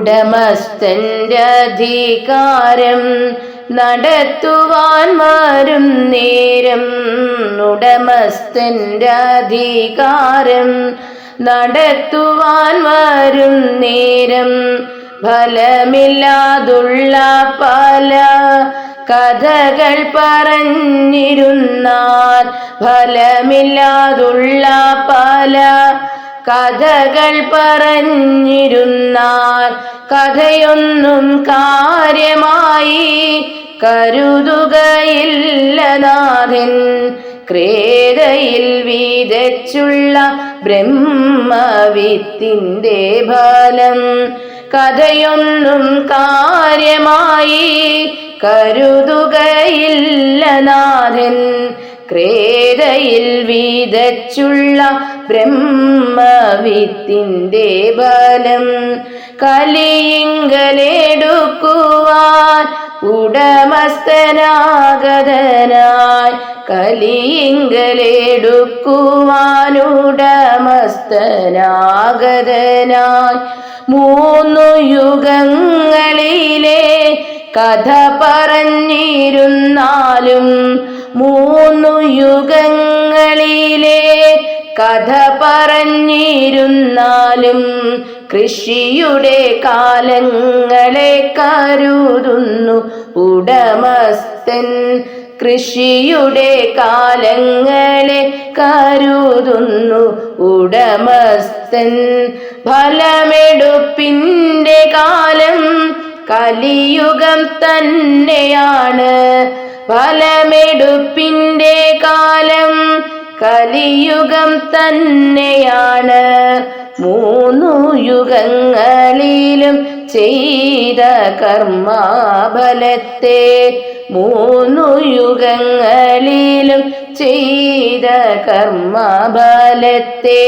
ഉടമസ്ഥന്റെ അധികാരം നടത്തുവാൻ മാറും നേരം. ഉടമസ്ഥന്റെ അധികാരം നടത്തുവാൻ വരും നേരം. ഫലമില്ലാതുള്ള പല കഥകൾ പറഞ്ഞിരുന്നാൽ ഫലമില്ലാതുള്ള പല കഥകൾ പറഞ്ഞിരുന്നാൽ കഥയൊന്നും കാര്യമായി കരുതുകയില്ല നാഥൻ ക്രേതയിൽ വീതച്ചുള്ള ബ്രഹ്മവിത്തിന്റെ ഫലം കഥയൊന്നും കാര്യമായി കരുതുകയില്ല നാഥൻ ക്രേതയിൽ വീതച്ചുള്ള ബ്രഹ്മവിത്തിന്റെ ബലം കലിയിങ്കലെടുക്കുവാൻ ഉടമസ്ഥനാഗതനായി കലിയിങ്കലെടുക്കുവാനുടമസ്ഥനാഗതനായി മൂന്നു യുഗങ്ങളിലെ കഥ പറഞ്ഞിരുന്നാലും മൂന്നു യുഗങ്ങളിലെ കഥ പറഞ്ഞിരുന്നാലും കൃഷിയുടെ കാലങ്ങളെ കരുതുന്നു ഉടമസ്ഥൻ. കൃഷിയുടെ കാലങ്ങളെ കരുതുന്നു ഉടമസ്ഥൻ. ഫലമെടുപ്പിന്റെ കാലം കലിയുഗം തന്നെയാണ്. ഫലമെടുപ്പിന്റെ കാലം കലിയുഗം തന്നെയാണ്. മൂന്നു യുഗങ്ങളിലും ചെയ്ത കർമാബലത്തെ മൂന്നു യുഗങ്ങളിലും ചെയ്ത കർമ്മബലത്തെ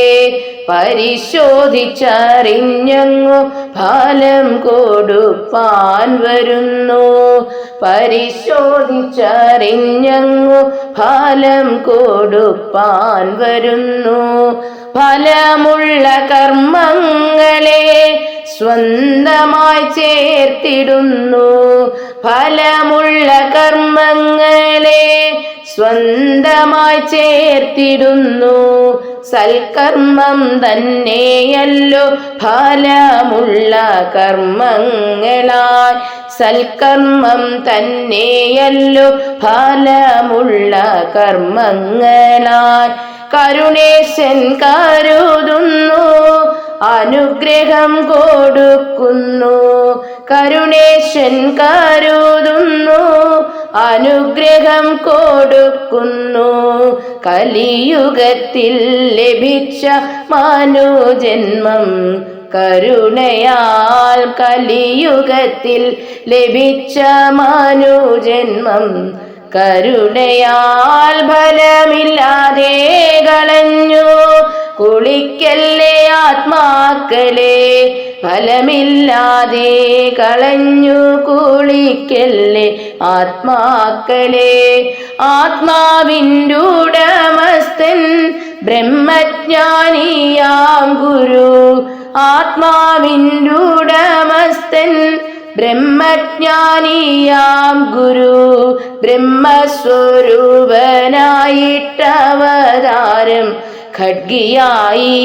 പരിശോധിച്ചറിഞ്ഞങ്ങു ഫലം കൊടുപ്പാൻ വരുന്നു. പരിശോധിച്ചറിഞ്ഞങ്ങു ഫലം കൊടുപ്പാൻ വരുന്നു. ഫലമുള്ള കർമ്മങ്ങളെ സ്വന്തമായി ചേർത്തിടുന്നു. ഫലമുള്ള കർമ്മങ്ങളെ സ്വന്തമായി ചേർത്തിടുന്നു. സൽക്കർമ്മം തന്നെയല്ലോ ഫലമുള്ള കർമ്മങ്ങളായി സൽക്കർമ്മം തന്നെയല്ലോ ഫലമുള്ള കർമ്മങ്ങളായി കരുണേശൻ കരുതുന്നു അനുഗ്രഹം കൊടുക്കുന്നു. കരുണേശൻ കരുതുന്നു അനുഗ്രഹം കൊടുക്കുന്നു. കലിയുഗത്തിൽ ലഭിച്ച മാനുജന്മം കരുണയാൽ കലിയുഗത്തിൽ ലഭിച്ച മാനുജന്മം കരുണയാൽ ഫലമില്ലാതെ കളഞ്ഞു. കുളിക്കല്ലേ ആത്മാക്കളെ? ഫലമില്ലാതെ കളഞ്ഞു കുളിക്കല്ലേ ആത്മാക്കളെ? ആത്മാവിന്റെ ഉടമസ്ഥൻ ബ്രഹ്മജ്ഞാനിയാം ഗുരു. ആത്മാവിന്റെ ഉടമസ്ഥൻ ബ്രഹ്മജ്ഞാനിയാം ഗുരു. ബ്രഹ്മസ്വരൂപനായിട്ടവതാരം ഖഡ്ഗിയായി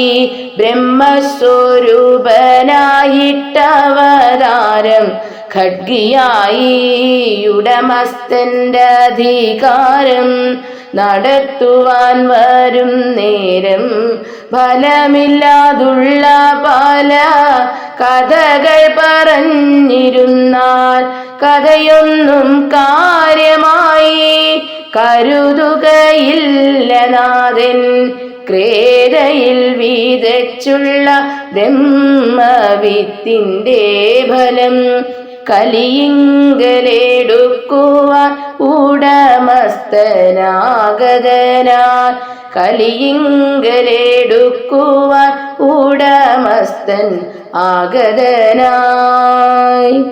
ബ്രഹ്മസ്വരൂപനായിട്ടവതാരം. ഖഡ്ഗിയായി ഉടമസ്ഥന്റെ അധികാരം നടത്തുവാൻ വരും നേരം. ഫലമില്ലാതുള്ള പല കഥകൾ പറഞ്ഞിരുന്നാൽ കഥയൊന്നും കാര്യമായി കരുതുകയില്ല നാഥൻ ക്രേതയിൽ വീതച്ചുള്ള ബ്രഹ്മവിത്തിന്റെ ഫലം കലിയിങ്കലെടുക്കുവാൻ ഉടമസ്ഥനാഗതനാൽ. കലിയിങ്കലെടുക്കുവാൻ ഉടമസ്ഥൻ ആഗതനായി.